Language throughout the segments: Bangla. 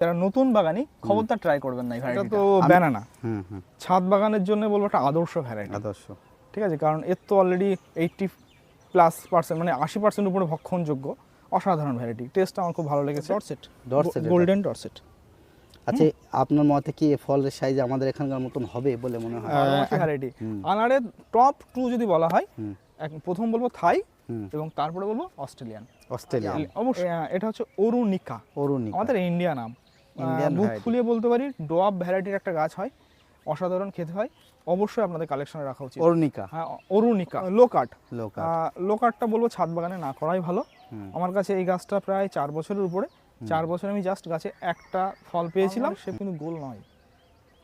যারা নতুন বাগানি খবরদার ট্রাই করবেন না এটা তো ব্যানানা হুম হুম। ছাদ বাগানের জন্য বলব একটা আদর্শ ভ্যারাইটি আদর্শ। ঠিক আছে কারণ এর তো অলরেডি এইটটি প্লাস পার্সেন্ট মানে আশি পার্সেন্ট উপরে ভক্ষণযোগ্য অসাধারণ ভ্যারাইটি টেস্ট আমার খুব ভালো লেগেছে। ডরসেট ডরসেট গোল্ডেন ডরসেট আচ্ছা আপনার মতে কি ফলের সাইজ আমাদের এখানকার মতন হবে বলে মনে হয়? ভ্যারাইটি। আনারের টপ টু যদি বলা হয় এক- প্রথম বলব থাই হুম। এবং তারপরে বলব অস্ট্রেলিয়ান। অস্ট্রেলিয়া অবশ্যই। এটা হচ্ছে অরুণিকা। অরুণী আমাদের ইন্ডিয়া নাম। বুক ফুলিয়ে বলতে পারি ডোয়াব ভ্যারাইটির একটা গাছ হয় অসাধারণ খেতে হয় অবশ্যই আপনাদের কালেকশনে রাখা উচিত। অরুণিকা। হ্যাঁ অরুণিকা। লোকাট লোকা লোকাটটা বলব ছাদ বাগানে না করাই ভালো। আমার কাছে এই গাছটা প্রায় চার বছরের উপরে। চার বছর আমি জাস্ট গাছে একটা ফল পেয়েছিলাম। সে কিন্তু গোল নয়।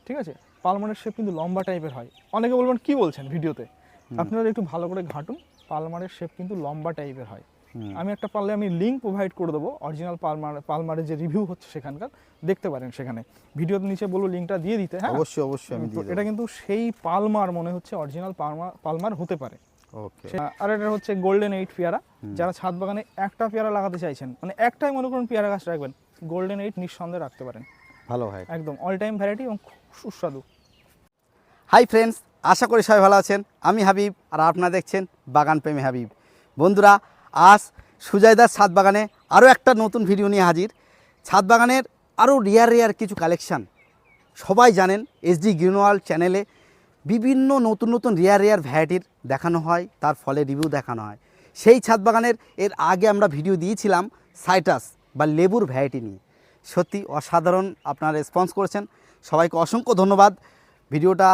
ঠিক আছে? পালমারের শেপ কিন্তু লম্বা টাইপের হয়। অনেকে বলবেন কি বলছেন ভিডিওতে? আপনারা একটু ভালো করে ঘাটুন। পালমারের শেপ কিন্তু লম্বা টাইপের হয়। আমি একটা পারলে আমি লিঙ্ক প্রোভাইড করে দেবো অরিজিনাল পালমার পালমারের যে রিভিউ হচ্ছে সেখানকার দেখতে পারেন সেখানে। ভিডিওর নিচে বলব লিঙ্কটা দিয়ে দিতে হ্যাঁ? অবশ্যই অবশ্যই আমি এটা কিন্তু সেই পালমার মনে হচ্ছে অরিজিনাল পালমার পালমার হতে পারে। ওকে আর এটা হচ্ছে গোল্ডেন এইট পেয়ারা। যারা ছাদ বাগানে একটা পেয়ারা লাগাতে চাইছেন মানে একটাই মনে করুন পেয়ারা গাছ রাখবেন গোল্ডেন এইট নিঃসন্দেহে রাখতে পারেন। ভালো হয় একদম অল টাইম ভ্যারাইটি এবং খুব সুস্বাদু। হাই ফ্রেন্ডস আশা করি সবাই ভালো আছেন। আমি হাবিব আর আপনারা দেখছেন বাগান প্রেমী হাবিব। বন্ধুরা আজ সুজয়দার ছাদ বাগানে আরও একটা নতুন ভিডিও নিয়ে হাজির। ছাদ বাগানের আরও রেয়ার রেয়ার কিছু কালেকশান। সবাই জানেন এসডি গ্রিনওয়াল চ্যানেলে বিভিন্ন নতুন নতুন রেয়ার রেয়ার ভ্যারাইটির দেখানো হয়, তার ফলে রিভিউ দেখানো হয়। সেই ছাদ বাগানের এর আগে আমরা ভিডিও দিয়েছিলাম সাইটাস বা লেবুর ভ্যারাইটি নিয়ে। সত্যি অসাধারণ আপনারা রেসপন্স করেছেন। সবাইকে অসংখ্য ধন্যবাদ। ভিডিওটা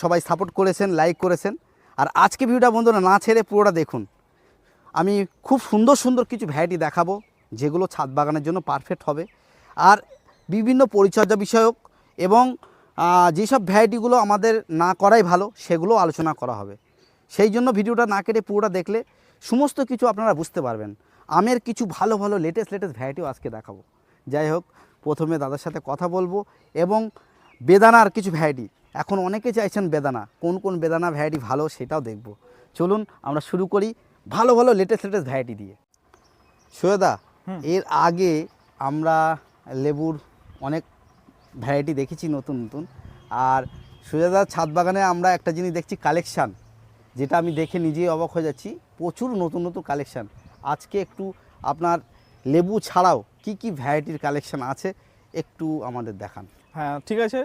সবাই সাপোর্ট করেছেন লাইক করেছেন। আর আজকে ভিডিওটা বন্ধুরা না ছেড়ে পুরোটা দেখুন। আমি খুব সুন্দর সুন্দর কিছু ভ্যারাইটি দেখাবো, যেগুলো ছাদ বাগানের জন্য পারফেক্ট হবে। আর বিভিন্ন পরিচর্যা বিষয়ক এবং যেসব ভ্যারাইটিগুলো আমাদের না করাই ভালো, সেগুলো আলোচনা করা হবে। সেই জন্য ভিডিওটা না কেটে পুরোটা দেখলে সমস্ত কিছু আপনারা বুঝতে পারবেন। আমের কিছু ভালো ভালো লেটেস্ট লেটেস্ট ভ্যারাইটিও আজকে দেখাবো। যাই হোক, প্রথমে দাদার সাথে কথা বলব এবং বেদানার কিছু ভ্যারাইটি এখন অনেকে চাইছেন বেদানা, কোন কোন বেদানা ভ্যারাইটি ভালো সেটাও দেখব। চলুন আমরা শুরু করি ভালো ভালো লেটেস্ট লেটেস্ট ভ্যারাইটি দিয়ে। সৈয়দা এর আগে আমরা লেবুর অনেক ভ্যারাইটি দেখেছি নতুন নতুন। আর সুজাদার ছাদ বাগানে আমরা একটা জিনিস দেখছি কালেকশান যেটা আমি দেখে নিজেই অবাক হয়ে যাচ্ছি। প্রচুর নতুন নতুন কালেকশান আজকে একটু আপনার লেবু ছাড়াও কি কি ভ্যারাইটির কালেকশান আছে একটু আমাদের দেখান। হ্যাঁ ঠিক আছে।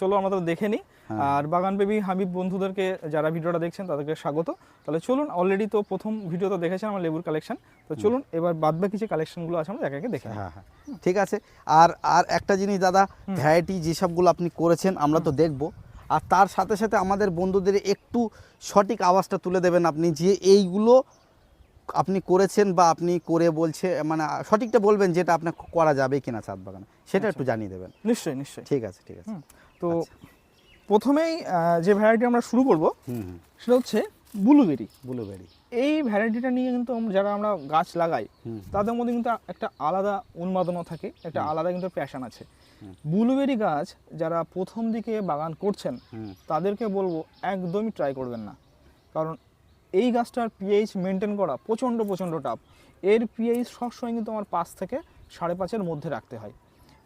চলো আমরা তো দেখে নিই। আর বাগান বেবি হাবিব বন্ধুদেরকে যারা ভিডিওটা দেখছেন তাদেরকে স্বাগত। তাহলে চলুন অলরেডি তো প্রথম ভিডিও তো দেখেছেন আমার লেবুর কালেকশন তো চলুন এবার বাদ বাকি যে কালেকশনগুলো আছে আমরা একে একে দেখে হ্যাঁ হ্যাঁ। ঠিক আছে। আর আর একটা জিনিস দাদা ভ্যারাইটি যেসবগুলো আপনি করেছেন আমরা তো দেখব। আর তার সাথে সাথে আমাদের বন্ধুদের একটু সঠিক আওয়াজটা তুলে দেবেন আপনি যে এইগুলো আপনি করেছেন বা আপনি করে বলছে মানে সঠিকটা বলবেন যেটা আপনার করা যাবে কিনা ছাদ বাগানে সেটা একটু জানিয়ে দেবেন। নিশ্চয়ই নিশ্চয়ই। ঠিক আছে ঠিক আছে। তো প্রথমেই যে ভ্যারাইটি আমরা শুরু করব সেটা হচ্ছে ব্লুবেরি ব্লুবেরি এই ভ্যারাইটিটা নিয়ে কিন্তু যারা আমরা গাছ লাগাই তাদের মধ্যে কিন্তু একটা আলাদা উন্মাদনা থাকে একটা আলাদা কিন্তু প্যাশন আছে। ব্লুবেরি গাছ যারা প্রথম দিকে বাগান করছেন তাদেরকে বলব একদমই ট্রাই করবেন না। কারণ এই গাছটার পিএইচ মেনটেন করা প্রচণ্ড প্রচণ্ড টাফ এর পিএইচ সবসময় কিন্তু আমার পাঁচ থেকে সাড়ে পাঁচের মধ্যে রাখতে হয়।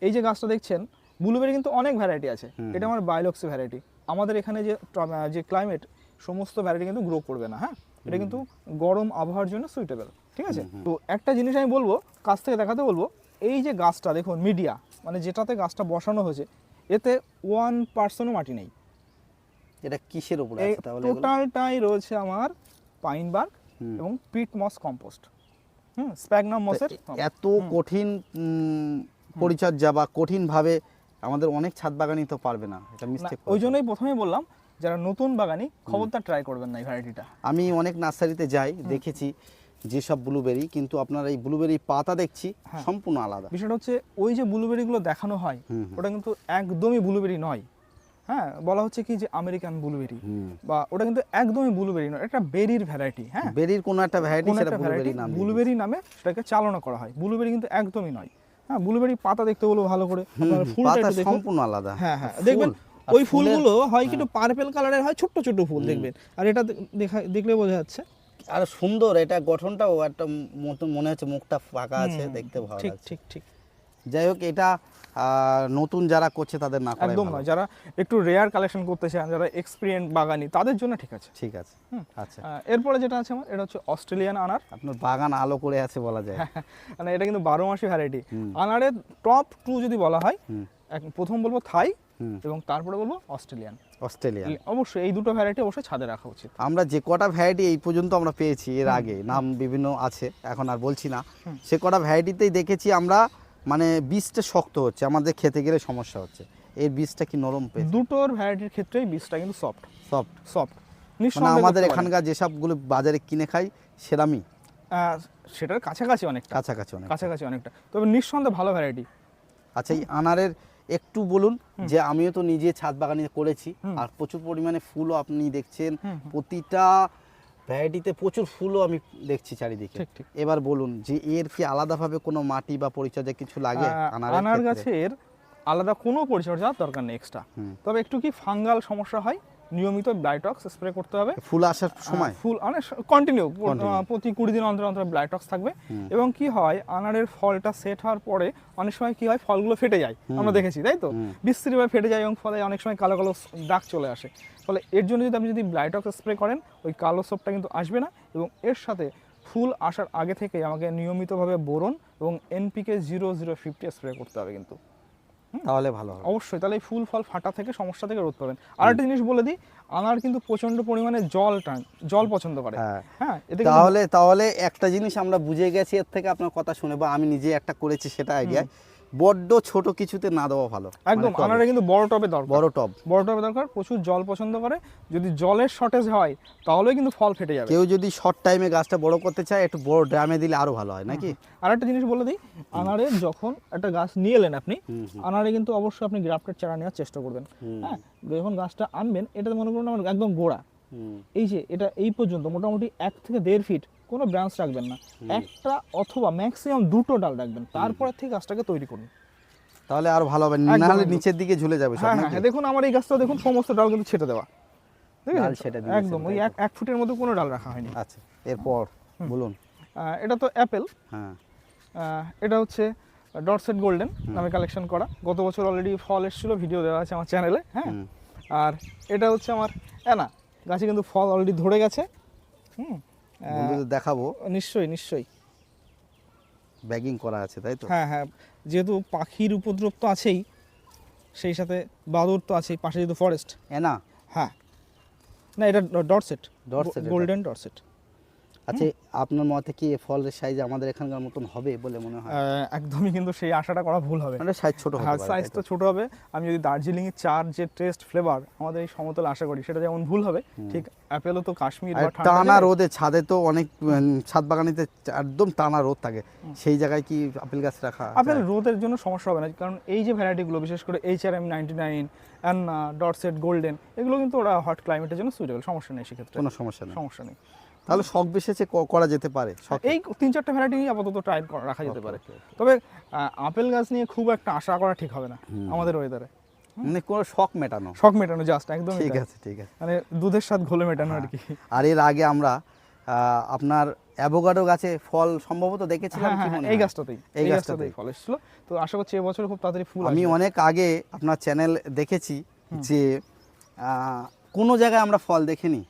এই যে গাছটা দেখছেন ব্লুবেরি কিন্তু অনেক ভ্যারাইটি আছে। এটা আমার বায়োলক্সি ভ্যারাইটি আমাদের এখানে যে যে ক্লাইমেট সমস্ত ভ্যারাইটি কিন্তু গ্রো করবে না হ্যাঁ? এটা কিন্তু গরম আবহাওয়ার জন্য সুইটেবল ঠিক আছে? তো একটা জিনিস আমি বলব কাছ থেকে দেখাতে বলব এই যে গাছটা দেখুন মিডিয়া মানে যেটাতে গাছটা বসানো হয়েছে এতে ওয়ান পার্সেন্টও মাটি নেই। এটা কিসের উপরে টোটালটাই রয়েছে আমার পাইন বার্গ এবং পিট মস কম্পোস্ট হুম স্প্যাগনাম মসের এত কঠিন পরিচর্যা বা কঠিনভাবে আমাদের অনেক ছাদ বাগানি তো পারবে না এটা মিস্টেক ওই জন্যই প্রথমে বললাম যারা নতুন বাগানি খবরদার ট্রাই করবেন না এই ভ্যারাইটিটা আমি অনেক নার্সারিতে যাই দেখেছি যেসব ব্লুবেরি কিন্তু আপনার এই ব্লুবেরি পাতা দেখছি হ্যাঁ। সম্পূর্ণ আলাদা। বিষয়টা হচ্ছে ওই যে ব্লুবেরিগুলো দেখানো হয়। ওটা কিন্তু একদমই ব্লুবেরি নয়। হ্যাঁ বলা হচ্ছে কি যে আমেরিকান ব্লুবেরি। বা ওটা কিন্তু একদমই ব্লুবেরি নয় এটা বেরির ভ্যারাইটি হ্যাঁ। বেরির কোনো একটা ভ্যারাইটি সেটা ব্লুবেরি নাম। ব্লুবেরি নামে সেটাকে চালনা করা হয়। ব্লুবেরি কিন্তু একদমই নয়। হ্যাঁ ব্লুবেরি পাতা দেখতে বলব ভালো করে। ফুলটা সম্পূর্ণ আলাদা। হ্যাঁ হ্যাঁ দেখবেন ওই ফুলগুলো হয় কিন্তু পার্পেল কালারের হয় ছোট্ট ছোট্ট ফুল দেখবেন। আর এটা দেখা দেখলে বোঝা যাচ্ছে। আর সুন্দর এটা গঠনটাও একটা মনে হচ্ছে মুখটা ফাঁকা আছে দেখতে ভালো ঠিক ঠিক ঠিক। যাই হোক এটা নতুন যারা করছে তাদের না একদম। নয় যারা একটু রেয়ার কালেকশন করতে চান যারা এক্সপিরিয়েন্স বাগানি তাদের জন্য ঠিক আছে। ঠিক আছে। আচ্ছা। এরপরে যেটা আছে আমার এটা হচ্ছে অস্ট্রেলিয়ান আনার। আপনার বাগান আলো করে আছে বলা যায়। মানে এটা কিন্তু বারো মাসি ভ্যারাইটি আনারের টপ টু যদি বলা হয় প্রথম বলব থাই এবং তারপরে বলব অস্ট্রেলিয়ান অস্ট্রেলিয়া অবশ্যই এই দুটো ভ্যারাইটি অবশ্যই ছাদে রাখা উচিত। আমরা যে কটা ভ্যারাইটি এই পর্যন্ত আমরা পেয়েছি এর আগে নাম বিভিন্ন আছে এখন আর বলছি না। সে কটা ভ্যারাইটিতেই দেখেছি আমরা মানে বীজটা শক্ত হচ্ছে আমাদের খেতে গেলে সমস্যা হচ্ছে। এর বীজটা কি নরম পেয়েছে দুটোর ভ্যারাইটির ক্ষেত্রেই বীজটা কিন্তু সফট সফট সফট মানে আমাদের এখানকার যেসবগুলো বাজারে কিনে খাই সেরামই। সেটার কাছাকাছি অনেকটা। কাছাকাছি অনেক কাছাকাছি অনেকটা। তবে নিঃসন্দেহে ভালো ভ্যারাইটি আচ্ছা এই আনারের একটু বলুন যে আমিও তো নিজে ছাদ বাগানে করেছি আর প্রচুর পরিমাণে ফুলও আপনি দেখছেন। প্রতিটা ভ্যারাইটিতে প্রচুর ফুলও আমি দেখছি চারিদিকে। এবার বলুন যে এর কি আলাদাভাবে কোনো মাটি বা পরিচর্যা কিছু লাগে আনার গাছের আলাদা কোনো পরিচর্যা দরকার নেই এক্সট্রা তবে একটু কি ফাঙ্গাল সমস্যা হয়? নিয়মিত ব্লাইটক্স স্প্রে করতে হবে। ফুল আসার সময়? ফুল অনেক কন্টিনিউ প্রতি কুড়ি দিন অন্তর অন্তর ব্লাইটক্স থাকবে। এবং কি হয় আনারের ফলটা সেট হওয়ার পরে অনেক সময় কি হয় ফলগুলো ফেটে যায়। আমরা দেখেছি তাই তো? বিস্তৃতভাবে ফেটে যায় এবং ফলে অনেক সময় কালো কালো দাগ চলে আসে। ফলে এর জন্য যদি আপনি যদি ব্লাইটক্স স্প্রে করেন ওই কালো সোপটা কিন্তু আসবে না। এবং এর সাথে ফুল আসার আগে থেকে আমাকে নিয়মিতভাবে বোরন এবং NPK zero zero fifty spray করতে হবে কিন্তু। তাহলে ভালো হবে। অবশ্যই তাহলে ফুল ফল ফাটা থেকে সমস্যা থেকে রোধ পাবেন। আর একটা জিনিস বলে দিই আনার কিন্তু প্রচণ্ড পরিমাণে জল টান জল পছন্দ করে। হ্যাঁ। হ্যাঁ তাহলে তাহলে একটা জিনিস আমরা বুঝে গেছি এর থেকে আপনার কথা শুনে বা আমি নিজে একটা করেছি সেটা আইডিয়ায়। বড্ড ছোট কিছুতে না দেওয়া ভালো। একদম মানে আনারে কিন্তু বড় টবে দরকার। বড় টব। বড় টবে দরকার প্রচুর জল পছন্দ করে। যদি জলের শর্টেজ হয় তাহলে কিন্তু ফল ফেটে যাবে। কেউ যদি শর্ট টাইমে গাছটা বড় করতে চায় একটু বড় ড্রামে দিলে আরও ভালো হয় নাকি? আর একটা জিনিস বলে দিই আনারে যখন একটা গাছ নিয়ে এলেন আপনি আনারে কিন্তু অবশ্যই আপনি গ্রাফটেড চারা নেওয়ার চেষ্টা করবেন। হ্যাঁ যখন গাছটা আনবেন এটাতে মনে করুন আমার একদম গোড়া। এই যে এটা এই পর্যন্ত মোটামুটি এক থেকে দেড় ফিট কোনো ব্রাঞ্চ রাখবেন না। একটা অথবা ম্যাক্সিমাম দুটো ডাল রাখবেন তারপরে থেকে গাছটাকে তৈরি করুন। তাহলে আর ভালো হবে একদম, নাহলে নিচের দিকে ঝুলে যাবে হ্যাঁ হ্যাঁ হ্যাঁ, দেখুন আমার এই গাছটা দেখুন সমস্ত ডাল কিন্তু ছেটে দেওয়া। ডাল ছেঁটে দিয়েছেন, একদম ওই এক এক ফুটের মধ্যে কোনো ডাল রাখা হয়নি। আচ্ছা এরপর বলুন। এটা তো অ্যাপেল। হ্যাঁ। এটা হচ্ছে ডটসেট গোল্ডেন নামে কালেকশন করা। গত বছর অলরেডি ফল এসেছিল ভিডিও দেওয়া আছে আমার চ্যানেলে হ্যাঁ? আর এটা হচ্ছে আমার অ্যানা। গাছে কিন্তু ফল অলরেডি ধরে গেছে। হুম। বন্ধুদের দেখাবো। নিশ্চয়ই নিশ্চয়ই। ব্যাগিং করা আছে তাই তো? হ্যাঁ হ্যাঁ যেহেতু পাখির উপদ্রব তো আছেই সেই সাথে বাদুর তো আছেই পাশে যেহেতু ফরেস্ট এনা? হ্যাঁ। না এটা dot set dot set golden dot set আচ্ছা আপনার মতে কি ফলের সাইজ আমাদের এখানকার মতন হবে বলে মনে হয়? একদমই কিন্তু সেই আশাটা করা ভুল হবে। মানে সাইজ ছোট হ্যাঁ হবে সাইজ তো ছোট হবে। আমি যদি দার্জিলিং এর চার যে টেস্ট ফ্লেভার আমাদের এই সমতল আশা করি সেটা যেমন ভুল হবে ঠিক অ্যাপেলও তো কাশ্মীর বা টানা রোদে ছাদে তো অনেক ছাদ বাগানিতে একদম টানা রোদ থাকে। সেই জায়গায় কি আপেল গাছ রাখা আপেল রোদের জন্য সমস্যা হবে না কারণ এই যে ভ্যারাইটিগুলো বিশেষ করে H R M ninety nine Anna dot set golden এগুলো কিন্তু ওরা হট ক্লাইমেটের জন্য সুইটেবল সমস্যা নেই সেক্ষেত্রে। কোনো সমস্যা নেই। সমস্যা নেই। তাহলে শখ বিশেষে করা যেতে পারে এই তিন চারটে ভ্যারাইটি আপাতত ট্রাই রাখা যেতে পারে। তবে আপেল গাছ নিয়ে খুব একটা আশা করা ঠিক হবে না আমাদের ওয়েদারে মানে কোনো শখ মেটানো। শখ মেটানো জাস্ট একদম ঠিক আছে ঠিক আছে। মানে দুধের স্বাদ ঘোলে মেটানো আর কি। আর এর আগে আমরা আপনার অ্যাভোকাডো গাছে ফল সম্ভবত দেখেছিলাম হ্যাঁ কি হ্যাঁ মনে হ্যাঁ, এই গাছটাতেই এই। গাছটাতেই। ফল এসেছিল। তো আশা করছি এবছর খুব তাড়াতাড়ি ফুল আমি অনেক আগে আপনার চ্যানেল দেখেছি যে কোনো জায়গায় আমরা ফল দেখিনি।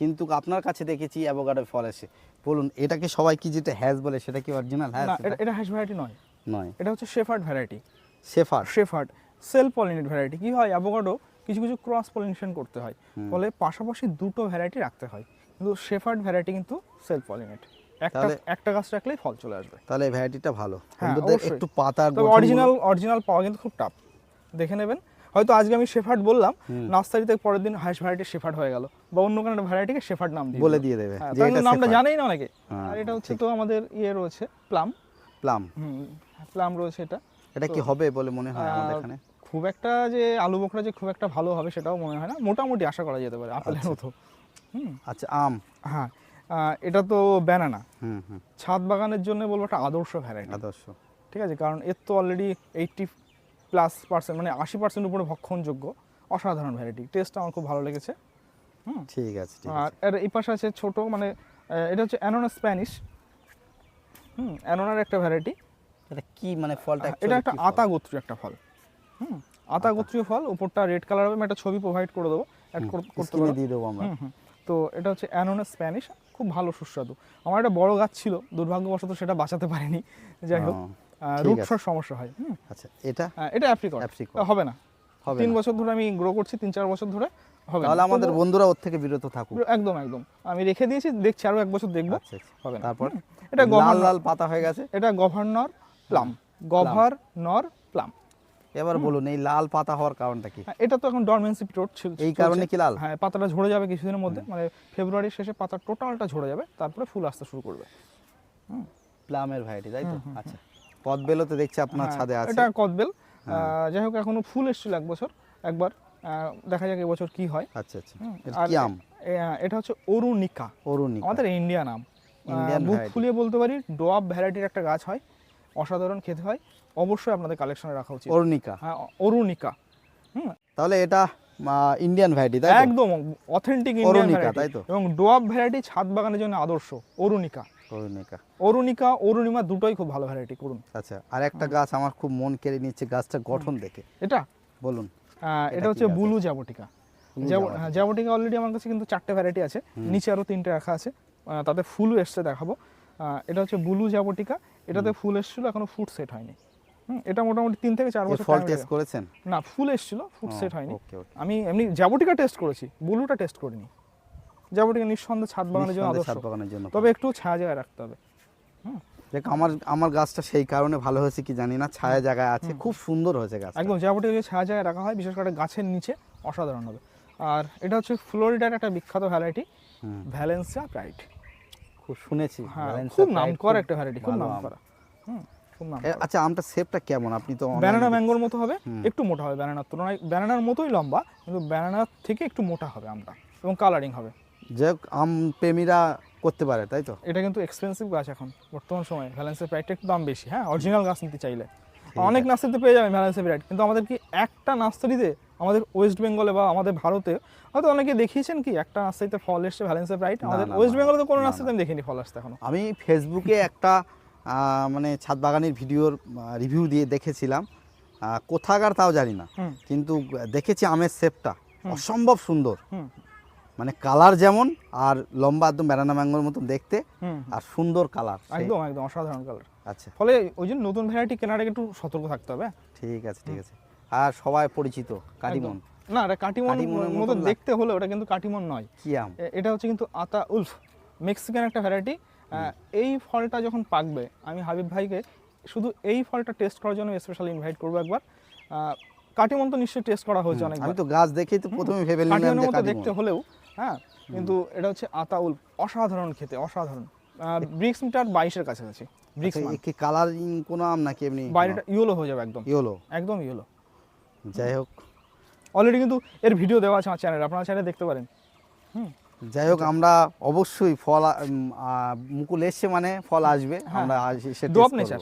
কিন্তু আপনার কাছে দেখেছি অ্যাভোকাডো ফল এসে। বলুন এটাকে সবাই কি যেটা হ্যাজ বলে সেটা কি অরিজিনাল হ্যাজ এটা- হ্যাশ ভ্যারাইটি নয়। নয়। এটা হচ্ছে শেফার্ড ভ্যারাইটি শেফার শেফার্ড সেলফ পলিনেট ভ্যারাইটি কি হয় অ্যাভোকাডো কিছু কিছু ক্রস পলিনেশন করতে হয়। ফলে পাশাপাশি দুটো ভ্যারাইটি রাখতে হয়। কিন্তু শেফার্ড ভ্যারাইটি কিন্তু সেলফ পলিনেট। একটা একটা গাছ রাখলেই ফল চলে আসবে। তাহলে ভ্যারাইটিটা ভালো। হ্যাঁ। একটু তবে অরিজিনাল অরিজিনাল পাওয়া কিন্তু খুব টাফ দেখে নেবেন। হয়তো আজকে আমি শেফার্ড বললাম নার্সারিতে পরের দিন হাইস ভ্যারাইটি শেফার্ড হয়ে গেল। বা অন্য কোনো ভ্যারাইটিকে শেফার্ড নাম দিয়ে বলে দিয়ে দেবে। হ্যাঁ, যে এটা নামটা জানেই না অনেকে। হ্যাঁ, আর এটা হচ্ছে তো আমাদের ইয়ে রয়েছে প্লাম প্লাম হুম প্লাম রয়েছে এটা। এটা কি হবে বলে মনে হয় আমাদের এখানে? খুব একটা যে আলু বোখরা যে খুব একটা ভালো হবে সেটাও মনে হয় না। মোটামুটি আশা করা যেতে পারে আপেলের মতো। হুম। আচ্ছা আম। হ্যাঁ এটা তো ব্যানানা হুম হুম। ছাদ বাগানের জন্য বলব একটা আদর্শ ভ্যারাইটি আদর্শ। ঠিক আছে কারণ এর তো অলরেডি এইটটি প্লাস পার্সেন্ট মানে আশি পার্সেন্ট উপরে ভক্ষণযোগ্য। অসাধারণ ভ্যারাইটি টেস্ট আমার খুব ভালো লেগেছে। ঠিক আছে আর এর এই পাশে আছে ছোট মানে এটা হচ্ছে অ্যানোনা স্প্যানিশ হুম অ্যানোনার একটা ভ্যারাইটি এটা কি মানে ফলটা এটা একটা আতা গোত্রীয় একটা ফল। হুম আতা গোত্রীয় ফল উপরটা রেড কালার হবে আমি একটা ছবি প্রোভাইড করে দেবো অ্যাড করতে স্ক্রিনে দিয়ে দেবো আমরা। তো এটা হচ্ছে অ্যানোনা স্প্যানিশ খুব ভালো সুস্বাদু। আমার একটা বড় গাছ ছিল দুর্ভাগ্যবশত সেটা বাঁচাতে পারিনি যাই হোক রুট শট সমস্যা হয় হুম। আচ্ছা এটা? এটা অ্যাপ্রিকট। হবে না। তিন বছর ধরে আমি গ্রো করছি তিন চার বছর ধরে। হবে তাহলে আমাদের বন্ধুরা ওর থেকে বিরত থাকুক। একদম একদম। আমি রেখে দিয়েছি দেখছি আরও এক বছর দেখব। আচ্ছা আচ্ছা। হবে তারপর? এটা লাল লাল পাতা হয়ে গেছে? এটা গভর্নর প্লাম গভর্নর প্লাম এবার বলুন এই লাল পাতা হওয়ার কারণটা কি? হ্যাঁ, এটা তো এখন ডরমেন্সি ছিল এই কারণে কি লাল? হ্যাঁ পাতাটা ঝরে যাবে কিছুদিনের মধ্যে। মানে ফেব্রুয়ারির শেষে পাতা টোটালটা ঝরে যাবে তারপরে ফুল আসতে শুরু করবে। প্লামের ভ্যারাইটি তাই তো? আচ্ছা। পদবেলো তো দেখছি আপনার হ্যাঁ, ছাদে আছে। এটা কদবেল। যাই হোক এখনও ফুল এসেছিল এক বছর। একবার দেখা যাক এবছর কি হয়। আচ্ছা আচ্ছা। আর কি আম? এটা হচ্ছে অরুণিকা। অরুণিকা। আমাদের ইন্ডিয়ান আম। বুক ফুলিয়ে বলতে পারি ডোয়াব ভ্যারাইটির একটা গাছ হয় অসাধারণ খেতে হয় অবশ্যই আপনাদের কালেকশনে রাখা উচিত। অরুণিকা। হ্যাঁ অরুণিকা। হুম। তাহলে এটা ইন্ডিয়ান ভ্যারাইটি তাই তো? একদম অথেন্টিক ইন্ডিয়ান ভ্যারাইটি তাই তো? এবং ডোয়াব ভ্যারাইটি ছাদ বাগানের জন্য আদর্শ অরুণিকা। অরুণিকা। অরুণিকা অরুণিমা দুটোই খুব ভালো ভ্যারাইটি করুন। আচ্ছা আর একটা গাছ আমার খুব মন কেড়ে নিচ্ছে গাছটা গঠন দেখে। এটা? বলুন। এটা এটা হচ্ছে বুলু জাবটিকা জাবটিকা। হ্যাঁ, অলরেডি আমার কাছে কিন্তু চারটে ভ্যারাইটি আছে। নিচে আরও তিনটে রাখা আছে। তাতে ফুলও এসছে দেখাবো। এটা হচ্ছে বুলু জাবটিকা এটাতে ফুল এসেছিল এখনও ফুট সেট হয়নি। হুম, এটা মোটামুটি তিন থেকে চার বছর ফল টেস্ট করেছেন? না ফুল এসেছিল ফুট সেট হয়নি। আমি এমনি জাবটিকা টেস্ট করেছি বুলুটা টেস্ট করিনি। জাবটিকা নিঃসন্দেহে ছাদ বাগানের জন্য তবে একটু ছায়া জায়গায় রাখতে হবে। দেখ আমার আমার গাছটা সেই কারণে ভালো হয়েছে কি জানি না ছায়া জায়গায় আছে খুব সুন্দর হয়েছে গাছ একদম জাবটিকা যদি ছায়া জায়গায় রাখা হয় বিশেষ করে গাছের নিচে অসাধারণ হবে। আর এটা হচ্ছে ফ্লোরিডার একটা বিখ্যাত ভ্যারাইটি। ভ্যালেন্সিয়া প্রাইড খুব শুনেছি হ্যাঁ খুব নাম করা একটা ভ্যারাইটি খুব নাম করা আচ্ছা আমটা শেপটা কেমন? আপনি তো ব্যানানা ম্যাঙ্গোর মতো হবে একটু মোটা হবে ব্যানানার তুলনায়। ব্যানানার মতোই লম্বা কিন্তু ব্যানানার থেকে একটু মোটা হবে আমটা এবং কালারিং হবে। যে হোক, আম প্রেমীরা করতে পারে তাই তো? এটা কিন্তু এক্সপেন্সিভ গাছ এখন বর্তমান সময়ে। ভ্যালেন্সের প্রাইসটা একটু দাম বেশি হ্যাঁ? অরিজিনাল গাছ নিতে চাইলে। অনেক নার্সারিতে পেয়ে যাবেন ভ্যালেন্সের ভ্যারাইটি কিন্তু আমাদের কি একটা নার্সারিতে আমাদের ওয়েস্ট বেঙ্গলে বা আমাদের ভারতে হয়তো অনেকে দেখিয়েছেন কি একটা নার্সারিতে ফল এসছে ভ্যালেন্সের ব্রাইট আমাদের ওয়েস্ট বেঙ্গলে তো কোনো নার্সারিতে আমি দেখিনি ফল আসতে এখন। আমি ফেসবুকে একটা মানে ছাদ বাগানের ভিডিওর রিভিউ দিয়ে দেখেছিলাম। কোথাকার তাও জানি না। কিন্তু দেখেছি আমের শেপটা। অসম্ভব সুন্দর। মানে কালার যেমন আর লম্বা একদম ব্যানানা ম্যাঙ্গোর মতন দেখতে আর সুন্দর কালার একদম একদম অসাধারণ কালার। আচ্ছা। ফলে ওই জন্য নতুন ভ্যারাইটি কেনার একটু সতর্ক থাকতে হবে হ্যাঁ? ঠিক আছে ঠিক আছে। আর সবাই পরিচিত কাটিমন। না এটা কাটিমন মতো মতন দেখতে হলো ওটা কিন্তু কাটিমন নয়। কি আম? এটা হচ্ছে কিন্তু আতা উলফ মেক্সিকান একটা ভ্যারাইটি এই ফলটা যখন পাকবে আমি হাবিব ভাইকে শুধু এই ফলটা টেস্ট করার জন্য স্পেশালি ইনভাইট করব একবার। কাটিমন তো নিশ্চয়ই টেস্ট করা হয়েছে অনেক আমি তো গাছ দেখেই তো প্রথমে ভেবে নিলাম দেখতে হলেও হ্যাঁ? কিন্তু এটা হচ্ছে আতা উলফ অসাধারণ খেতে অসাধারণ। ব্রিক্স মিটার বাইশের কাছাকাছি ব্রিক্স কি কালারিং কোনো আম নাকি এমনি? বাইরেটা ইয়েলো হয়ে যাবে একদম। ইয়েলো? একদম ইয়েলো। যাই হোক। অলরেডি কিন্তু এর ভিডিও দেওয়া আছে আমার চ্যানেলে আপনারা চ্যানেলে দেখতে পারেন। হুম। যাই হোক আমরা অবশ্যই ফল মুকুল এসছে মানে ফল আসবে। হ্যাঁ। আমরা ড্রপ নেচার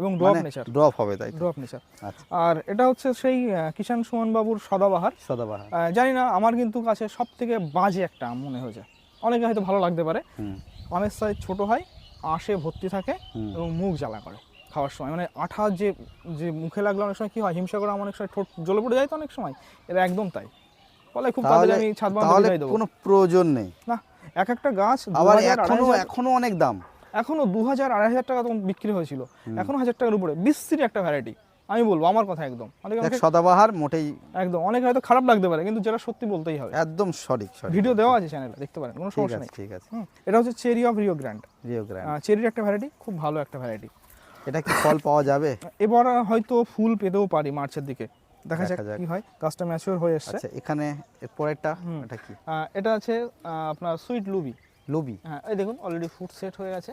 এবং ড্রপ নেচার ড্রপ হবে তাই ড্রপ নেচার আচ্ছা। আর এটা হচ্ছে সেই কিষান সুমন বাবুর সদাবাহার। সদাবাহার। জানি না আমার কিন্তু কাছে সব থেকে বাজে একটা আম মনে হয়েছে। অনেকে হয়তো ভালো লাগতে পারে। আমের সাইজ ছোট হয় আঁশে ভর্তি থাকে এবং মুখ জ্বালা করে খাওয়ার সময়। মানে আঠা যে যে মুখে লাগলে অনেক সময় কি হয় হিমসা করে অনেক সময় ঠোঁট জ্বলে পড়ে যায় তো অনেক সময়। এটা একদম তাই। ফলে খুব তাড়াতাড়ি আমি ছাদ বাগান দেবো। কোনো প্রয়োজন নেই। না এক একটা গাছ আবার এখনও এখনও অনেক দাম। এখনও দু হাজার আড়াই হাজার টাকা তখন বিক্রি হয়েছিল। এখনও হাজার টাকার উপরে। বিশ্রী একটা ভ্যারাইটি আমি বলব আমার কথা একদম। সদাবাহার মোটেই একদম। অনেক হয়তো খারাপ লাগতে পারে কিন্তু যেটা সত্যি বলতেই হবে। একদম সঠিক ভিডিও দেওয়া আছে চ্যানেলে দেখতে পারেন কোনো সমস্যা নেই। ঠিক আছে। এটা হচ্ছে cherry of Rio Grande Rio Grande চেরির একটা ভ্যারাইটি খুব ভালো একটা ভ্যারাইটি এটা কি ফল পাওয়া যাবে? এবার হয়তো ফুল পেতেও পারি মার্চের দিকে। দেখা যাক। কি হয়। গাছটা ম্যাচিওর হয়ে এসছে। আচ্ছা এখানে এর পরেরটা হুম। এটা কি? এটা আছে আপনার সুইট লুবি লুবি? হ্যাঁ এই দেখুন অলরেডি ফুড সেট হয়ে গেছে।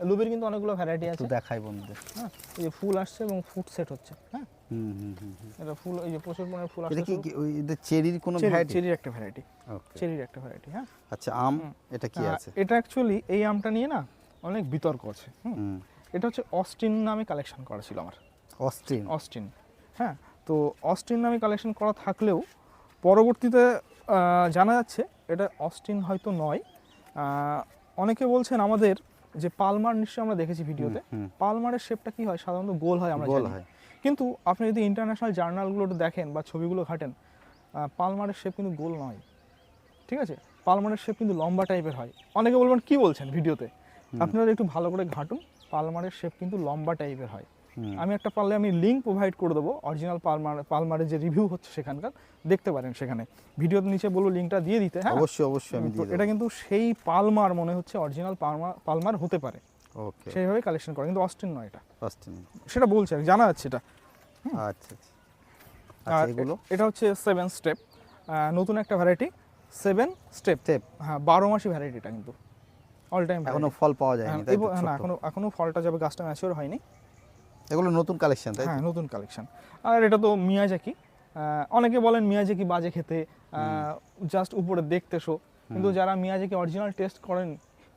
লুবির কিন্তু অনেকগুলো ভ্যারাইটি আছে। দেখাই বন্ধুদের। হ্যাঁ এই যে ফুল আসছে এবং ফুড সেট হচ্ছে হ্যাঁ। এটা ফুল এই যে প্রচুর পরিমাণে ফুল আসছে কি কি- ওই এদের চেরির কোনো ভ্যারাইটি চেরির একটা ভ্যারাইটি ওকে চেরির একটা ভ্যারাইটি হ্যাঁ। আচ্ছা আম এটা কি আছে? এটা অ্যাকচুয়ালি এই আমটা নিয়ে না অনেক বিতর্ক আছে হুম। এটা হচ্ছে অস্টিন নামে কালেকশন করা ছিল আমার। অস্ট্রিন অস্টিন হ্যাঁ। তো অস্টিন নামে কালেকশন করা থাকলেও পরবর্তীতে জানা যাচ্ছে এটা অস্টিন হয়তো নয় অনেকে বলছেন আমাদের যে পালমার নিশ্চয়ই আমরা দেখেছি ভিডিওতে। পালমারের শেপটা কি হয়? সাধারণত গোল হয় আমরা গোল হয়। কিন্তু আপনি যদি ইন্টারন্যাশনাল জার্নালগুলো দেখেন বা ছবিগুলো ঘাটেন পালমারের শেপ কিন্তু গোল নয়। ঠিক আছে? পালমারের শেপ কিন্তু লম্বা টাইপের হয়। অনেকে বলবেন কি বলছেন ভিডিওতে? আপনারা একটু ভালো করে ঘাটুন। পালমারের শেপ কিন্তু লম্বা টাইপের হয়। আমি একটা পারলে আমি লিঙ্ক প্রোভাইড করে দেবো অরিজিনাল পালমার পালমারের যে রিভিউ হচ্ছে সেখানকার দেখতে পারেন সেখানে। ভিডিওর নিচে বলব লিঙ্কটা দিয়ে দিতে হ্যাঁ? অবশ্যই অবশ্যই আমি এটা কিন্তু সেই পালমার মনে হচ্ছে অরিজিনাল পালমার পালমার হতে পারে। ওকে সেইভাবে কালেকশন করে কিন্তু অস্টিন নয় এটা। ফার্স্ট সেটা বলছে আর জানা যাচ্ছে এটা। আচ্ছা আচ্ছা। আচ্ছা এগুলো? এটা হচ্ছে সেভেন স্টেপ নতুন একটা ভ্যারাইটি সেভেন স্টেপ স্টেপ হ্যাঁ বারো মাসি ভ্যারাইটিটা কিন্তু। অল টাইম এখনও ফল পাওয়া যায়নি না ছোট্ট। এখনও এখনও ফলটা যাবে গাছটা ম্যাচিওর হয়নি। এগুলো নতুন কালেকশন তাই হ্যাঁ নতুন কালেকশন আর এটা তো মিয়াজাকি। অনেকে বলেন মিয়াজাকি বাজে খেতে। জাস্ট উপরে দেখতে শো। কিন্তু যারা মিয়াজাকি অরিজিনাল টেস্ট করেন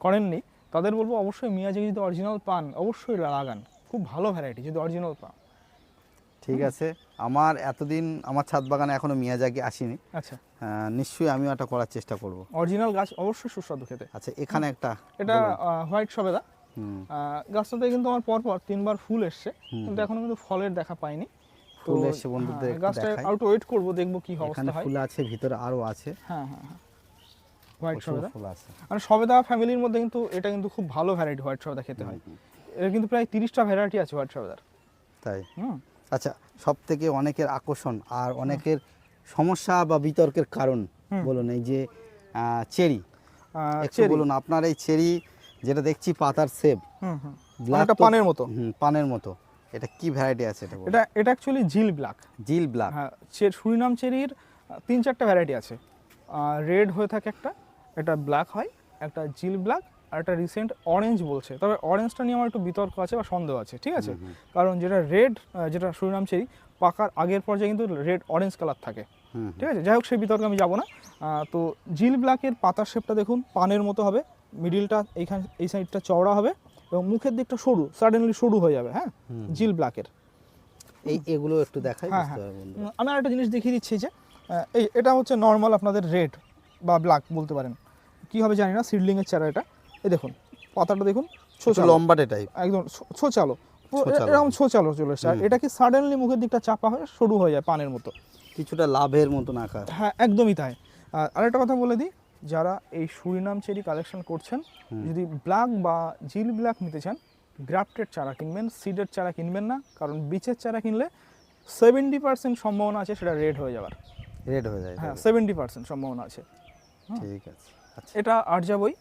করেননি তাদের বলব অবশ্যই মিয়াজাকি যদি অরিজিনাল পান অবশ্যই লাগান। খুব ভালো ভ্যারাইটি যদি অরিজিনাল পান। ঠিক আছে। আমার এতদিন আমার ছাদ বাগানে এখনও মিয়াজাকি আসেনি। আচ্ছা। নিশ্চয়ই আমিও এটা করার চেষ্টা করব। অরিজিনাল গাছ অবশ্যই সুস্বাদু খেতে। আচ্ছা এখানে একটা এটা হোয়াইট সবেদা। গাছটাতে কিন্তু আমার পরপর তিনবার ফুল এসছে কিন্তু এখনও কিন্তু ফলের দেখা পাইনি। ফুল এসছে বন্ধুদের গাছটা। আউট ওয়েট করব দেখব কি অবস্থা হয়। ফুল আছে ভিতরে আরও আছে। হ্যাঁ হ্যাঁ হ্যাঁ। হোয়াইট সবেদা। ফুল আছে। মানে সবেদা ফ্যামিলির মধ্যে কিন্তু এটা কিন্তু খুব ভালো ভ্যারাইটি হোয়াইট সবেদা খেতে হয়। এর কিন্তু প্রায় তিরিশটা ভ্যারাইটি আছে হোয়াইট সবেদার। তাই? হুম। আচ্ছা সব থেকে অনেকের আকর্ষণ আর অনেকের সমস্যা বা বিতর্কের কারণ বলুন এই যে চেরি। বলুন আপনার এই চেরি যেটা দেখছি পাতার হুম Black পানের মতো। হুম, পানের মতো। এটা কি ভ্যারাইটি আছে এটা এটা এটা actually Jill Black Jill Black হ্যাঁ সুরিনাম চেরির তিন চারটা ভ্যারাইটি আছে। রেড হয়ে থাকে একটা একটা ব্ল্যাক হয় একটা জিল ব্ল্যাক আর একটা রিসেন্ট অরেঞ্জ বলছে। তবে অরেঞ্জটা নিয়ে আমার একটু বিতর্ক আছে বা সন্দেহ আছে ঠিক আছে? কারণ যেটা রেড যেটা সুরিনাম চেরি পাকার আগের পর্যায়ে কিন্তু রেড অরেঞ্জ কালার থাকে। ঠিক আছে? যাই হোক সেই বিতর্কে আমি যাব না। তো জিল ব্ল্যাকের পাতার শেপটা দেখুন পানের মতো হবে। মিডিলটা এইখান এই সাইডটা চওড়া হবে এবং মুখের দিকটা সরু সাডেনলি সরু হয়ে যাবে হ্যাঁ? জিল ব্ল্যাকের এই এগুলো একটু দেখাই হ্যাঁ হ্যাঁ। আমি একটা জিনিস দেখিয়ে দিচ্ছি যে এই এটা হচ্ছে নর্মাল আপনাদের রেড বা ব্ল্যাক বলতে পারেন। কি হবে জানি না সিডলিংয়ের চারা এটা। এই দেখুন পাতাটা দেখুন ছোচালো। লম্বাটে টাইপ একদম ছোচালো। এরকম ছোচালো চলে এসছে। আর এটা কি সাডেনলি মুখের দিকটা চাপা হয়ে সরু হয়ে যায় পানের মতো? কিছুটা লাভের মতন আকার। হ্যাঁ একদমই তাই। আর আরেকটা কথা বলে দিই যারা এই সুরিনাম চেরি কালেকশন করছেন যদি ব্ল্যাক বা জিল ব্ল্যাক নিতে চান গ্রাফটেড চারা কিনবেন সিডের চারা কিনবেন না কারণ বিচের চারা কিনলে সেভেন্টি পার্সেন্ট সম্ভাবনা আছে সেটা রেড হয়ে যাওয়ার রেড হয়ে যায় হ্যাঁ সেভেন্টি পার্সেন্ট সম্ভাবনা আছে। ঠিক আছে আচ্ছা। এটা আরজাবই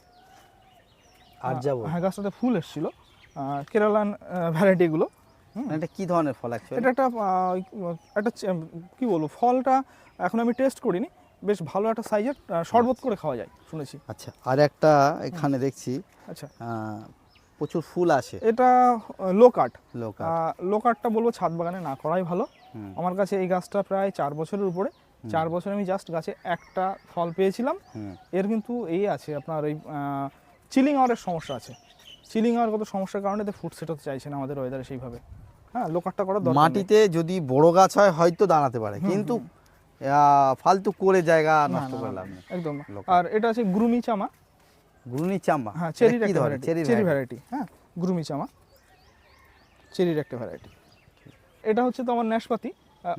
আর যাব হ্যাঁ গাছটাতে ফুল এসেছিল। কেরালান ভ্যারাইটিগুলো। মানে এটা কি ধরনের ফল অ্যাকচুয়ালি এটা একটা একটা কি বলব ফলটা এখন আমি টেস্ট করিনি। বেশ ভালো একটা সাইজের শরবত করে খাওয়া যায় শুনেছি। আচ্ছা আর একটা এখানে দেখছি আচ্ছা। প্রচুর ফুল আসে। এটা লো কাট লোক লো কাটটা বলব ছাদ বাগানে না করাই ভালো। আমার কাছে এই গাছটা প্রায় চার বছরের উপরে। চার বছর আমি জাস্ট গাছে একটা ফল পেয়েছিলাম। এর কিন্তু এই আছে আপনার ওই চিলিং আওয়ারের সমস্যা আছে। চিলিং আওয়ার কত সমস্যার কারণে এতে ফুড সেট হতে চাইছে না আমাদের ওয়েদারে সেইভাবে। হ্যাঁ করার দরকার নেই। মাটিতে যদি বড় গাছ হয় হয়তো দাঁড়াতে পারে। কিন্তু ফালতু করে জায়গা নষ্ট না, করে না, একদম আর এটা আছে গ্রুমি চামা। ঘূর্ণি চাম্বা হ্যাঁ চেরির একটা ভ্যারাইটি চেরি চেরি ভ্যারাইটি হ্যাঁ গ্রুমি চামা। চেরির একটা ভ্যারাইটি এটা হচ্ছে তো আমার ন্যাশপাতি।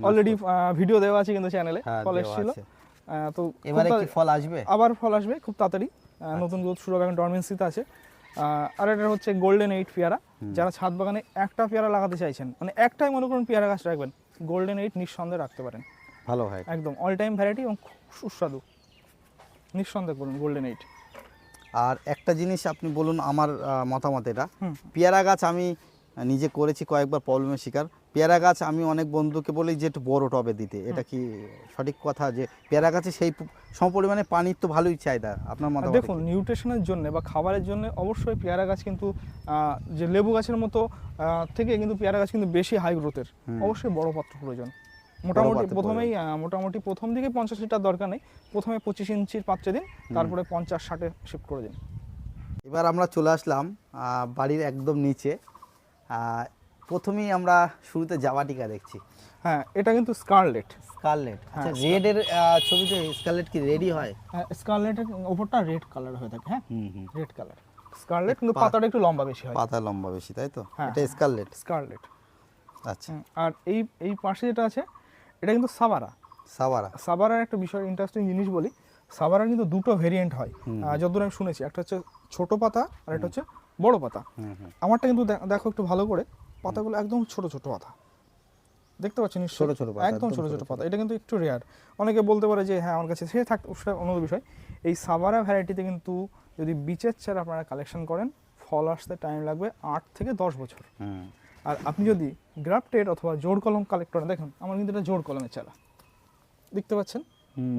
অলরেডি ভিডিও দেওয়া আছে কিন্তু চ্যানেলে ফল এসেছিল তো এবারে কি ফল আসবে? আবার ফল আসবে খুব তাড়াতাড়ি। আচ্ছা। নতুন গ্রোথ শুরু হবে এখন ডরমেন্সিতে আছে। আর এটা হচ্ছে গোল্ডেন এইট পেয়ারা। যারা ছাদ বাগানে একটা পেয়ারা লাগাতে চাইছেন মানে একটাই মনে করুন পেয়ারা গাছ রাখবেন গোল্ডেন এইট নিঃসন্দেহে রাখতে পারেন। ভালো হয়। একদম অল টাইম ভ্যারাইটি এবং খুব সুস্বাদু। নিঃসন্দেহ করুন গোল্ডেন এইট আর একটা জিনিস আপনি বলুন আমার মতামত এটা। পেয়ারা গাছ আমি নিজে করেছি কয়েকবার প্রবলেমের শিকার। পেয়ারা গাছ আমি অনেক বন্ধুকে বলি যে একটু বড় টবে দিতে। এটা কি সঠিক কথা যে পেয়ারা গাছে সেই সমপরিমাণে পানির তো ভালোই চাহিদা। আপনার মতামত দেখুন নিউট্রিশনের জন্য বা খাবারের জন্য অবশ্যই পেয়ারা গাছ কিন্তু যে লেবু গাছের মতো থেকে কিন্তু পেয়ারা গাছ কিন্তু বেশি হাই গ্রোথের অবশ্যই বড় পাত্র প্রয়োজন। মোটামুটি প্রথমেই মোটামুটি প্রথম দিকে পঞ্চাশ লিটার দরকার নেই। প্রথমে পঁচিশ ইঞ্চির পাত্রে দিন তারপরে পঞ্চাশ ষাটে শিফট করে দিন। এবার আমরা চলে আসলাম বাড়ির একদম নিচে। প্রথমেই আমরা শুরুতে জাবাটিকা দেখছি। হ্যাঁ এটা কিন্তু স্কারলেট স্কারলেট হ্যাঁ, আচ্ছা রেডের ছবিতে স্কারলেট কি রেডি হয়? স্কারলেটের ওপরটা রেড কালার হয়ে থাকে হ্যাঁ? রেড কালার স্কারলেট কিন্তু পাতাটা একটু লম্বা বেশি হয়। পাতা লম্বা বেশি তাই তো? হ্যাঁ, এটা স্কারলেট স্কারলেট আচ্ছা। আর এই এই পাশে যেটা আছে এটা কিন্তু সাবারা সাবারা সাবারার একটা বিষয় ইন্টারেস্টিং জিনিস বলি সাবারার কিন্তু দুটো ভেরিয়েন্ট হয়। যতদূর আমি শুনেছি একটা হচ্ছে ছোট পাতা আর একটা হচ্ছে বড় পাতা। আমারটা কিন্তু দেখো একটু ভালো করে পাতাগুলো একদম ছোট ছোট পাতা। দেখতে পাচ্ছেন নিশ্চয়ই? ছোট ছোট পাতা, একদম ছোট ছোট পাতা। এটা কিন্তু একটু রেয়ার অনেকে বলতে পারে যে হ্যাঁ আমার কাছে সে থাক সেটা অন্য বিষয়। এই সাবারা ভ্যারাইটিতে কিন্তু যদি বিচের চারা আপনারা কালেকশন করেন ফল আসতে টাইম লাগবে আট থেকে দশ বছর। আর আপনি যদি গ্রাফটেড অথবা জোর কলম কালেক্ট করেন দেখুন আমার কিন্তু এটা জোর কলমের চারা দেখতে পাচ্ছেন?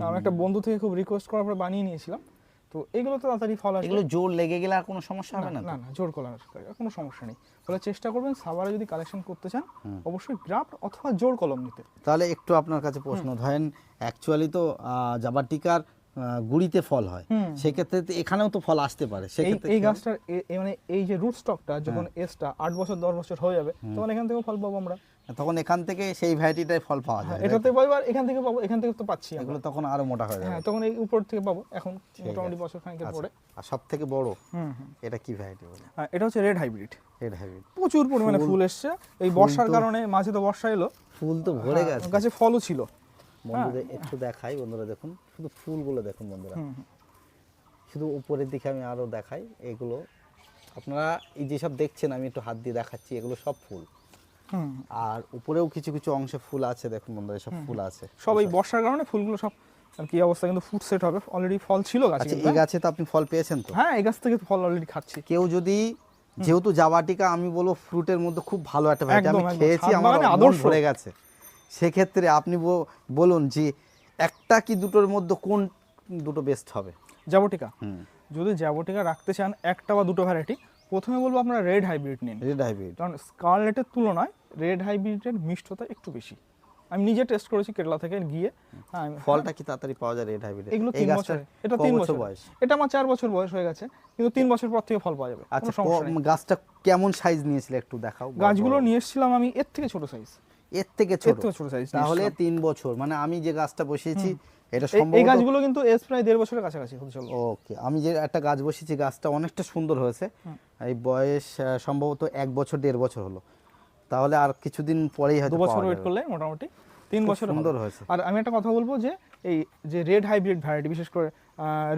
আমি একটা বন্ধু থেকে খুব রিকোয়েস্ট করার পরে বানিয়ে নিয়েছিলাম। তো এগুলো তো তাড়াতাড়ি ফল আসবে। এগুলো জোর লেগে গেলে আর কোনো সমস্যা হবে না না না জোর কলমের কোনো সমস্যা নেই। ফলে চেষ্টা করবেন সাবারে যদি কালেকশন করতে চান অবশ্যই গ্রাফট অথবা জোর কলম নিতে। তাহলে একটু আপনার কাছে প্রশ্ন ধরেন অ্যাকচুয়ালি তো জাবাটিকার গুড়িতে ফল হয়। সেক্ষেত্রে এখানেও তো ফল আসতে পারে। এই সেক্ষেত্রে এই গাছটার মানে এই যে রুট স্টকটা যখন হ্যাঁ। এসটা আট বছর দশ বছর হয়ে যাবে তখন এখান থেকেও ফল পাবো আমরা। তখন এখান থেকে সেই ভ্যারাইটিটাই ফল পাওয়া হ্যাঁ যায় এটাতে পাবো আর এখান থেকে পাবো এখান থেকে তো পাচ্ছি। এগুলো তখন আরও মোটা হয়ে যাবে। হ্যাঁ তখন এই উপর থেকে পাবো এখন মোটামুটি বছর খানিকের আচ্ছা, পরে। আর সব থেকে বড় হুম হুম। এটা কি ভ্যারাইটি বলে? হ্যাঁ, এটা হচ্ছে রেড হাইব্রিড রেড হাইব্রিড প্রচুর পরিমাণে ফুল এসছে। এই বর্ষার কারণে মাঝে তো বর্ষা এলো। ফুল তো ভরে হ্যাঁ, গেছে। গাছে ফলও ছিল। বন্ধুদের একটু দেখাই বন্ধুরা দেখুন শুধু ফুলগুলো দেখুন বন্ধুরা। শুধু উপরের দিকে আমি আরও দেখাই এগুলো আপনারা এই যেসব দেখছেন আমি একটু হাত দিয়ে দেখাচ্ছি এগুলো সব ফুল। আর উপরেও কিছু কিছু অংশে ফুল আছে দেখুন বন্ধুরা সব ফুল আছে। সব এই বর্ষার কারণে ফুলগুলো সব আর কি অবস্থা কিন্তু ফুড সেট হবে অলরেডি ফল ছিল গাছে আচ্ছা এই গাছে তো আপনি ফল পেয়েছেন তো? হ্যাঁ এই গাছ থেকে ফল অলরেডি খাচ্ছি। কেউ যদি যেহেতু জাবাটিকা আমি বলব ফ্রুটের মধ্যে খুব ভালো একটা ভ্যারাইটি আমি। খেয়েছি আমার মন আদর্শ। ভরে গেছে। সেক্ষেত্রে আপনি বলুন যে একটা কি দুটোর মধ্যে কোন দুটো বেস্ট হবে? জাবটিকা হুম। যদি জাবটিকা রাখতে চান একটা বা দুটো ভ্যারাইটি প্রথমে বলব আপনারা রেড হাইব্রিড নিন। রেড হাইব্রিড কারণ স্কারলেটের তুলনায় রেড হাইব্রিডের মিষ্টতা একটু বেশি। আমি নিজে টেস্ট করেছি কেরলা থেকে গিয়ে। হ্যাঁ, ফলটা কি তাড়াতাড়ি পাওয়া যায় রেড হাইব্রিড এগুলো তিন বছর এটা তিন বছর বয়স? এটা আমার চার বছর বয়স হয়ে গেছে কিন্তু তিন বছর পর থেকে ফল পাওয়া যাবে। আচ্ছা গাছটা কেমন সাইজ নিয়েছিল একটু দেখাও? গাছগুলো। নিয়ে এসেছিলাম আমি এর থেকে ছোট সাইজ এর থেকে ছোট। ছোট সাইজ তাহলে তিন বছর। মানে আমি যে গাছটা বসিয়েছি এটা এই গাছগুলো কিন্তু এস প্রায় দেড় বছরের কাছাকাছি হতে চলো ওকে আমি যে একটা গাছ বসিয়েছি গাছটা অনেকটা সুন্দর হয়েছে। এই বয়স সম্ভবত এক বছর দেড় বছর হলো। তাহলে আর কিছুদিন পরেই হয়তো বছর ওয়েট করলে মোটামুটি তিন বছর সুন্দর হয়েছে। আর আমি একটা কথা বলব যে এই যে রেড হাইব্রিড ভ্যারাইটি বিশেষ করে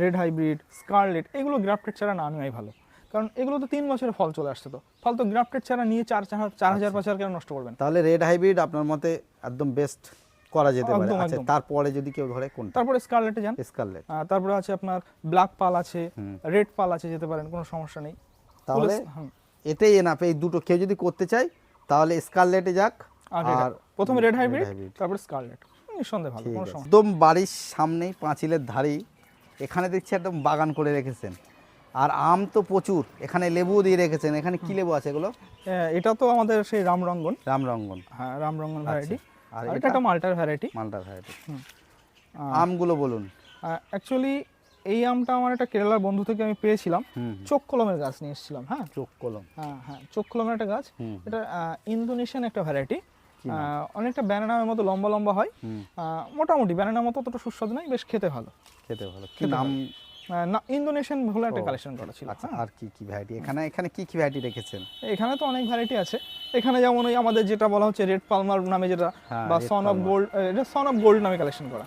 রেড হাইব্রিড স্কারলেট এগুলো গ্রাফটেড ছাড়া না নেওয়াই ভালো। কারণ এগুলো তো তিন বছরে ফল চলে আসছে তো। ফল তো গ্রাফটেড ছাড়া নিয়ে চার চার চার হাজার পাঁচ হাজার কেন নষ্ট করবেন? তাহলে রেড হাইব্রিড আপনার মতে একদম বেস্ট করা যেতে পারে। আচ্ছা তারপরে যদি কেউ ধরে কোনটা? তারপরে স্কারলেটে যান। স্কারলেট তারপরে আছে আপনার ব্ল্যাক পাল আছে রেড পাল আছে যেতে পারেন কোনো সমস্যা নেই। তাহলে এটাই এনাফ এই দুটো কেউ যদি করতে চায় তাহলে স্কারলেটে যাক আর প্রথমে রেড হাইব্রিড তারপরে স্কারলেট নিঃসন্দেহে ভালো কোনো সমস্যা একদম বাড়ির সামনেই পাঁচিলের ধারেই এখানে দেখছি একদম বাগান করে রেখেছেন। আর আম তো প্রচুর। এখানে লেবু দিয়ে রেখেছেন। এখানে কি লেবু আছে এগুলো? এটা তো আমাদের সেই রামরঙ্গন রামরঙ্গন হ্যাঁ রামরঙ্গন ভ্যারাইটি আচ্ছা। আর এটা? একটা মাল্টার ভ্যারাইটি মালটার ভ্যারাইটি আমগুলো বলুন। অ্যাকচুয়ালি এই আমটা আমার একটা কেরালার বন্ধু থেকে আমি পেয়েছিলাম। চোখ কলমের গাছ নিয়ে এসেছিলাম হ্যাঁ? চোখ কলম। হ্যাঁ হ্যাঁ চোখ কলমের একটা গাছ। এটা ইন্দোনেশিয়ান একটা ভ্যারাইটি অনেকটা ব্যানানার মতো লম্বা লম্বা হয়। মোটামুটি ব্যানানার মতো অতটা সুস্বাদু নয় বেশ খেতে ভালো। খেতে ভালো। কি নাম না ইন্দোনেশিয়ান ভালো একটা কালেকশন করা ছিল আচ্ছা হ্যাঁ। আর কি কি ভ্যারাইটি এখানে এখানে কি কি ভ্যারাইটি রেখেছেন এখানে তো অনেক ভ্যারাইটি আছে। এখানে যেমন ওই আমাদের যেটা বলা হচ্ছে রেড পালমার নামে যেটা হ্যাঁ, বা সন অফ গোল্ড এটা সন অফ গোল্ড নামে কালেকশন করা।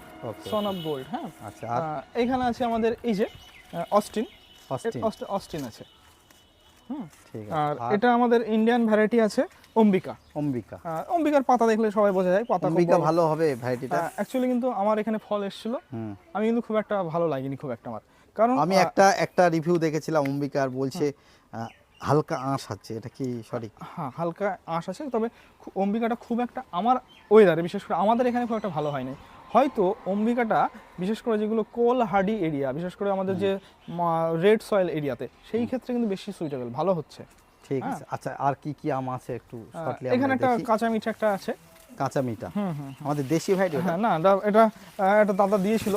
সন অফ গোল্ড হ্যাঁ। আচ্ছা আর? এখানে আছে আমাদের এই যে অস্টিন অস্টিন অস্টিন আছে। আর এটা আমাদের ইন্ডিয়ান ভ্যারাইটি আছে অম্বিকা। অম্বিকা। অম্বিকার পাতা দেখলে সবাই বোঝা যায় পাতা অম্বিকা ভালো হবে ভ্যারাইটিটা অ্যাকচুয়ালি কিন্তু আমার এখানে ফল এসেছিল। আমি কিন্তু খুব একটা ভালো লাগেনি খুব একটা আমার। কারণ আমি একটা একটা রিভিউ দেখেছিলাম অম্বিকার বলছে হালকা আঁশ আছে এটা কি সঠিক? হ্যাঁ হালকা আঁশ আছে তবে অম্বিকাটা খুব একটা আমার ওয়েদারে বিশেষ করে আমাদের এখানে খুব একটা ভালো হয়নি হয়তো অম্বিকাটা বিশেষ করে যেগুলো কোল হার্ডি এরিয়া বিশেষ করে আমাদের যে রেড সয়েল এরিয়াতে সেই ক্ষেত্রে কিন্তু বেশি সুইটেবল ভালো হচ্ছে। ঠিক আছে আচ্ছা আর কি কি আম আছে একটু এখানে একটা কাঁচা মিঠা একটা আছে। কাঁচা মিঠা। আমাদের দেশি ভ্যারাইটি হ্যাঁ না এটা- এটা দাদা দিয়েছিল।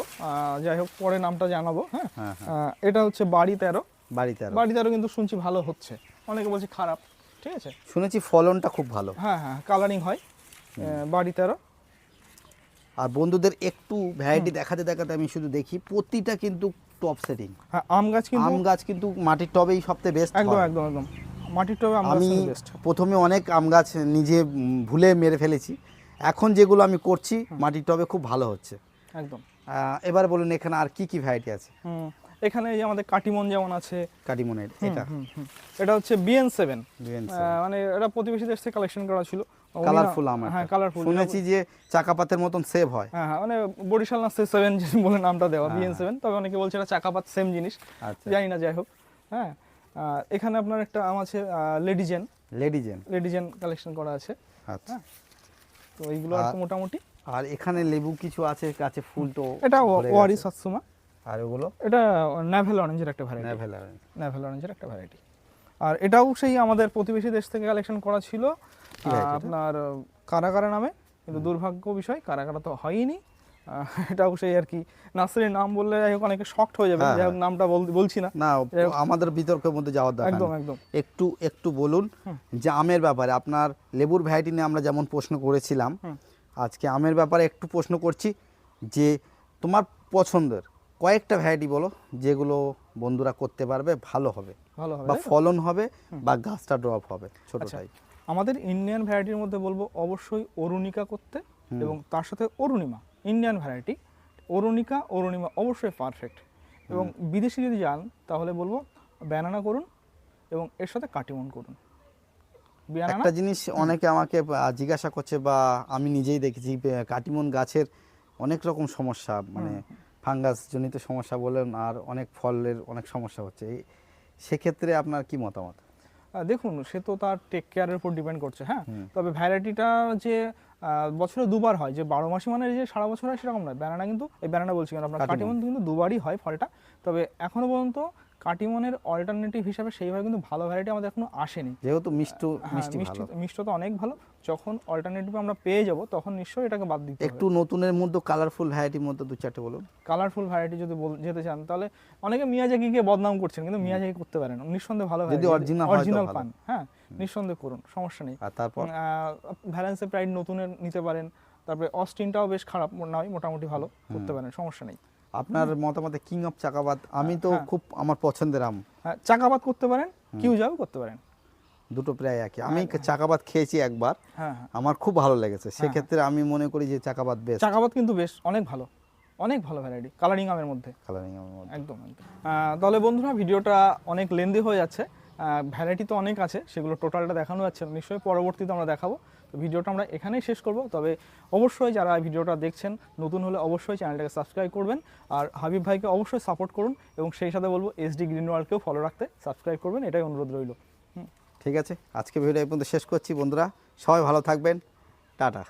যাই হোক পরে নামটা জানাব হ্যাঁ? হ্যাঁ এটা হচ্ছে বাড়ি তেরো। বাড়িতে আর বাড়ি তেরো কিন্তু শুনছি ভালো হচ্ছে। অনেকে বলছে খারাপ ঠিক আছে? শুনেছি ফলনটা খুব ভালো। হ্যাঁ হ্যাঁ কালারিং হয় বাড়ি তেরো। আর বন্ধুদের একটু ভ্যারাইটি দেখাতে দেখাতে আমি শুধু দেখি প্রতিটা কিন্তু টপ সেটিং হ্যাঁ আম গাছ কিন্তু আম গাছ কিন্তু মাটির টবেই সবচেয়ে বেস্ট একদম একদম একদম। মাটির টবে আমি প্রথমে অনেক আম গাছ নিজে ভুলে মেরে ফেলেছি। এখন যেগুলো আমি করছি মাটির টবে খুব ভালো হচ্ছে। একদম। এবার বলুন এখানে আর কি কি ভ্যারাইটি আছে? এখানে এই যে আমাদের কাটিমন যেমন আছে। কাটিমনের এটা। এটা হচ্ছে বিএন সেভেন BN7 মানে এটা প্রতিবেশী দেশ থেকে কালেকশন করা ছিল। কালারফুল আম হ্যাঁ কালারফুল শুনেছি যে চাকাপাতের মতন সেভ হয়। হ্যাঁ হ্যাঁ মানে বরিশাল না সেভেন বলে নামটা দেওয়া হ্যাঁ, বিএন সেভেন তবে অনেকে বলছে এটা চাকাপাত সেম জিনিস। আচ্ছা। জানি না যাই হোক। হ্যাঁ এখানে আপনার একটা আম আছে লেডিজেন লেডিজেন লেডিজেন কালেকশন করা আছে। আচ্ছা। তো এইগুলো আর মোটামুটি। আর এখানে লেবু কিছু আছে কাছে ফুল তো এটা ওয়ারি। সাতসুমা আর ওগুলো? এটা ন্যাভেল অরেঞ্জের একটা ভ্যারাইটি নেভেলা ন্যাভেল অরেঞ্জের একটা ভ্যারাইটি আর এটাও সেই আমাদের প্রতিবেশী দেশ থেকে কালেকশন করা ছিল? আপনার আহ, কারাগারা নামে। কিন্তু দুর্ভাগ্য বিষয় কারাগারা তো হয়নি আহ, অবশ্যই আর কি। নার্সারির নাম বললে যাই হোক অনেকে শক্ট হয়ে যাবে হ্যাঁ, যাই হোক নামটা বলছি না। না আমাদের বিতর্কের মধ্যে যাওয়ার দরকার একদম একদম। একটু একটু বলুন যে আমের ব্যাপারে। আপনার লেবুর ভ্যারাইটি নিয়ে আমরা যেমন প্রশ্ন করেছিলাম আজকে আমের ব্যাপারে একটু প্রশ্ন করছি যে তোমার পছন্দের কয়েকটা ভ্যারাইটি বলো যেগুলো বন্ধুরা করতে পারবে ভালো হবে ভালো হবে বা ফলন হবে বা গাছটা ড্রপ হবে ছোটটাই। আমাদের ইন্ডিয়ান ভ্যারাইটির মধ্যে বলব অবশ্যই অরুণিকা করতে এবং তার সাথে অরুণিমা। ইন্ডিয়ান ভ্যারাইটি অরুণিকা অরুণিমা অবশ্যই পারফেক্ট এবং বিদেশি যদি যান তাহলে বলব ব্যানানা করুন এবং এর সাথে কাটিমন করুন। একটা জিনিস অনেকে আমাকে জিজ্ঞাসা করছে বা আমি নিজেই দেখেছি কাটিমন গাছের অনেক রকম সমস্যা মানে ফাঙ্গাস জনিত সমস্যা বলেন আর অনেক ফলের অনেক সমস্যা হচ্ছে। সেক্ষেত্রে আপনার কি মতামত? দেখুন সে তো তার টেক কেয়ারের উপর ডিপেন্ড করছে হ্যাঁ? তবে ভ্যারাইটিটা যে বছরে দুবার হয় যে বারো মাসে মানে যে সারা বছর হয় সেরকম নয়। ব্যানানা কিন্তু এই ব্যানানা বলছি কেন? আপনার কাটিমন। কিন্তু দুবারই হয় ফলটা। তবে এখনও পর্যন্ত কাটিমনের অল্টারনেটিভ হিসাবে সেইভাবে কিন্তু ভালো ভ্যারাইটি আমাদের এখনও আসেনি। যেহেতু মিষ্টি হ্যাঁ, মিষ্টি মিষ্টি তো মিষ্টতা অনেক ভালো। যখন অল্টারনেটিভ আমরা পেয়ে যাব তখন নিশ্চয়ই এটাকে বাদ দিতে একটু নতুনের মধ্যে কালারফুল ভ্যারাইটির মধ্যে দু চারটে বলুন। কালারফুল ভ্যারাইটি যদি বল- যেতে চান তাহলে অনেকে মিয়াজাকিকে বদনাম করছেন কিন্তু মিয়াজাকি করতে পারেন নিঃসন্দেহে ভালো যদি হয় অরিজিনাল ভালো। পান হ্যাঁ নিঃসন্দেহে করুন সমস্যা নেই। আর তারপর? ভ্যালেন্সে প্রাইড নতুনের নিতে পারেন। তারপরে অস্টিনটাও বেশ খারাপ নয় মোটামুটি ভালো করতে পারেন সমস্যা নেই। আপনার মতামতে কিং অফ চাকাবাদ আমি তো হ্যাঁ। খুব আমার পছন্দের আম। হ্যাঁ চাকাবাদ করতে পারেন কিউ যাও করতে পারেন। দুটো প্রায় একই। আমি চাকাবাদ খেয়েছি একবার। হ্যাঁ হ্যাঁ। আমার খুব ভালো লেগেছে। সেক্ষেত্রে আমি মনে করি যে চাকাবাদ বেস্ট চাকাবাদ কিন্তু বেশ অনেক ভালো। অনেক ভালো ভ্যারাইটি কালারিং আমের মধ্যে। কালারিং আমের মধ্যে। একদম একদম। তাহলে বন্ধুরা ভিডিওটা অনেক লেন্দি হয়ে যাচ্ছে। ভ্যারাইটি তো অনেক আছে সেগুলো টোটালটা দেখানো যাচ্ছে না। নিশ্চয়ই পরবর্তীতে আমরা দেখাবো। তো ভিডিওটা আমরা এখানেই শেষ করব। তবে অবশ্যই যারা ভিডিওটা দেখছেন নতুন হলে অবশ্যই চ্যানেলটাকে সাবস্ক্রাইব করবেন। আর হাবিব ভাইকে অবশ্যই সাপোর্ট করুন। এবং সেই সাথে বলব এসডি গ্রিন ওয়ার্ল্ডকেও ফলো রাখতে সাবস্ক্রাইব করবেন। এটাই অনুরোধ রইল। ঠিক আছে? আজকে ভিডিও এই পর্যন্ত শেষ করছি বন্ধুরা। সবাই ভালো থাকবেন। টাটা।